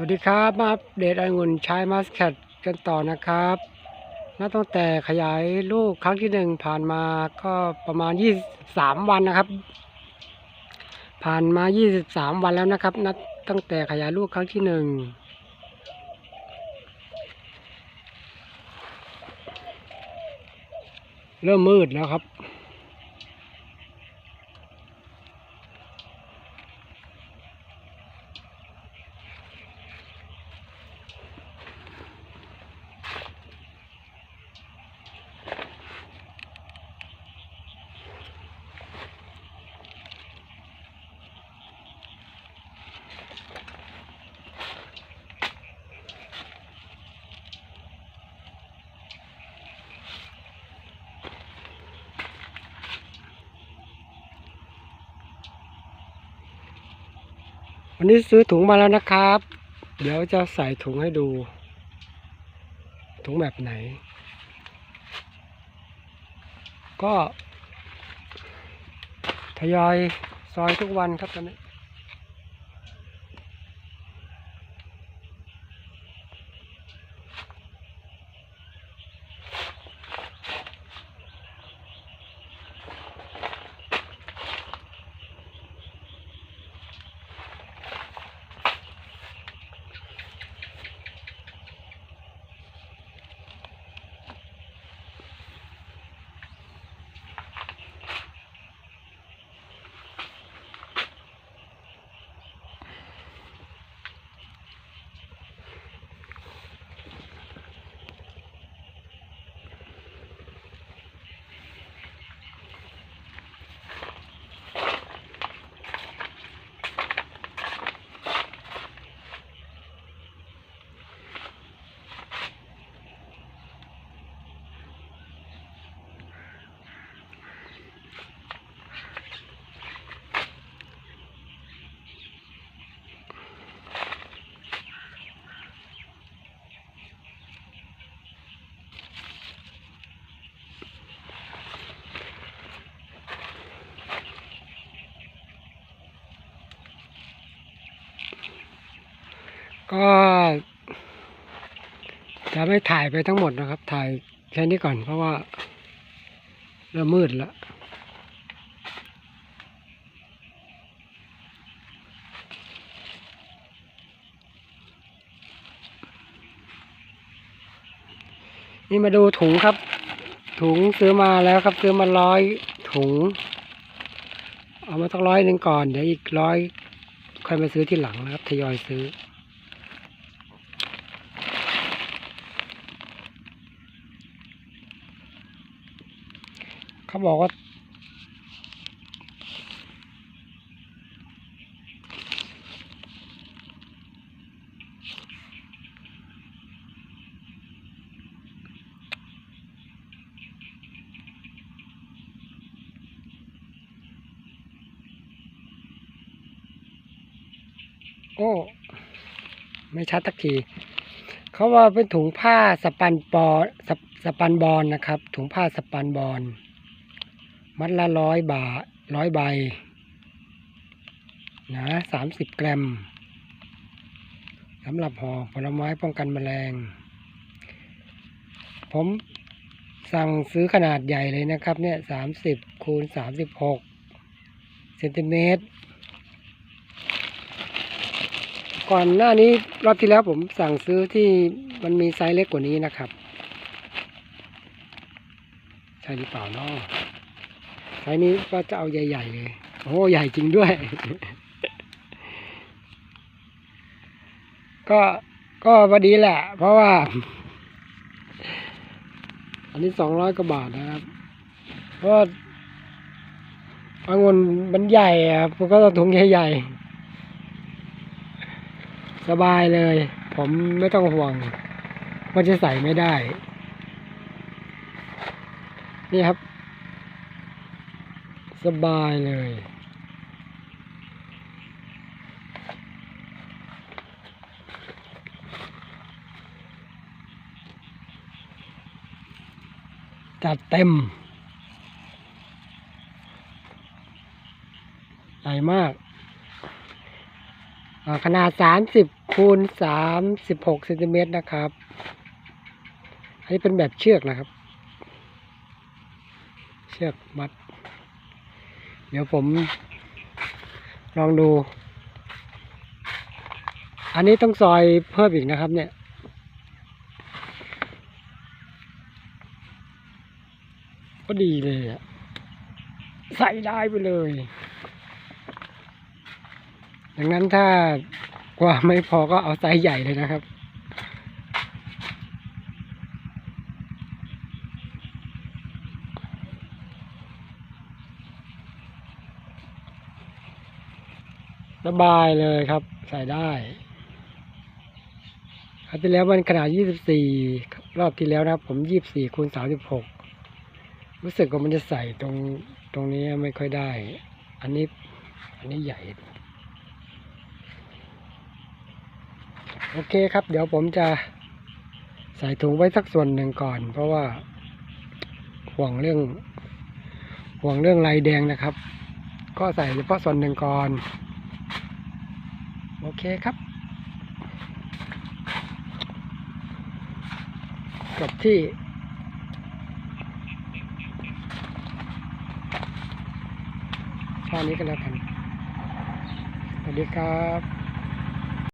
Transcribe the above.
สวัสดีครับมาอัปเดตองุ่นชายมัสแคทกันต่อนะครับนับตั้งแต่ขยายลูกครั้งที่หนึ่งผ่านมาก็ประมาณ23วันนะครับ ผ่านมา23วันแล้วนะครับ นับตั้งแต่ขยายลูกครั้งที่หนึ่งเริ่มมืดแล้วครับ วันนี้ซื้อถุงมาแล้วนะครับ เดี๋ยวจะใส่ถุงให้ดู ถุงแบบไหน ก็ทยอยซอยทุกวันครับตอนนี้ ก็จะไม่ถ่ายไปทั้งหมดนะครับ ถ่ายแค่นี้ก่อนเพราะว่าเริ่มมืดแล้วนี่มาดูถุงครับ ถุงซื้อมาแล้วครับ ซื้อมาร้อยถุง เอามาสักร้อยหนึ่งก่อน เดี๋ยวอีกร้อยค่อยมาซื้อที่หลังนะครับทยอยซื้อ เขาบอกว่าโอ้ไม่ชัดสักทีเขาว่าเป็นถุงผ้าสปันปอสสปันบอลนะครับ ถุงผ้าสปันบอล มัดละร้อยบาทร้อยใบนะสามสิบกรัมสำหรับห่อผลไม้ป้องกันแมลง ผมสั่งซื้อขนาดใหญ่เลยนะครับเนี่ยสามสิบคูณสามสิบหกเซนติเมตร ก่อนหน้านี้รอบที่แล้วผมสั่งซื้อที่มันมีไซส์เล็กกว่านี้นะครับ ใช่หรือเปล่านาะ ไซนี้ก็จะเอาใหญ่ๆเลยโอ้ใหญ่จริงด้วย ก็ก็พอดีแหละ เพราะว่า อันนี้สองร้อยกว่าบาทนะครับ เพราะว่าองุ่นมันใหญ่อะผมก็ต้องถุงใหญ่ๆ สบายเลย ผมไม่ต้องห่วงว่าจะใส่ไม่ได้ นี่ครับ สบายเลย จัดเต็ม ใหญ่มาก ขนาดสามสิบคูณสามสิบหกเซนติเมตรนะครับ อันนี้เป็นแบบเชือกนะครับ เชือกมัด เดี๋ยวผมลองดู อันนี้ต้องซอยเพิ่มอีกนะครับ เนี่ย ก็ดีเลยอะใส่ได้ไปเลย ดังนั้นถ้ากว่าไม่พอก็เอาไซส์ใหญ่เลยนะครับ สบายเลยครับ ใส่ได้คราวที่แล้วมันขนาด 24 รอบที่แล้วนะครับ ผม 24คูณ36 รู้สึกว่ามันจะใส่ตรงตรงนี้ไม่ค่อยได้ อันนี้ อันนี้ใหญ่ โอเคครับ เดี๋ยวผมจะใส่ถุงไว้สักส่วนหนึ่งก่อน เพราะว่าห่วงเรื่องห่วงเรื่องลายแดงนะครับ ก็ใส่เฉพาะส่วนหนึ่งก่อน โอเคครับจบที่แค่นี้ก็แล้วกันสวัสดีครับ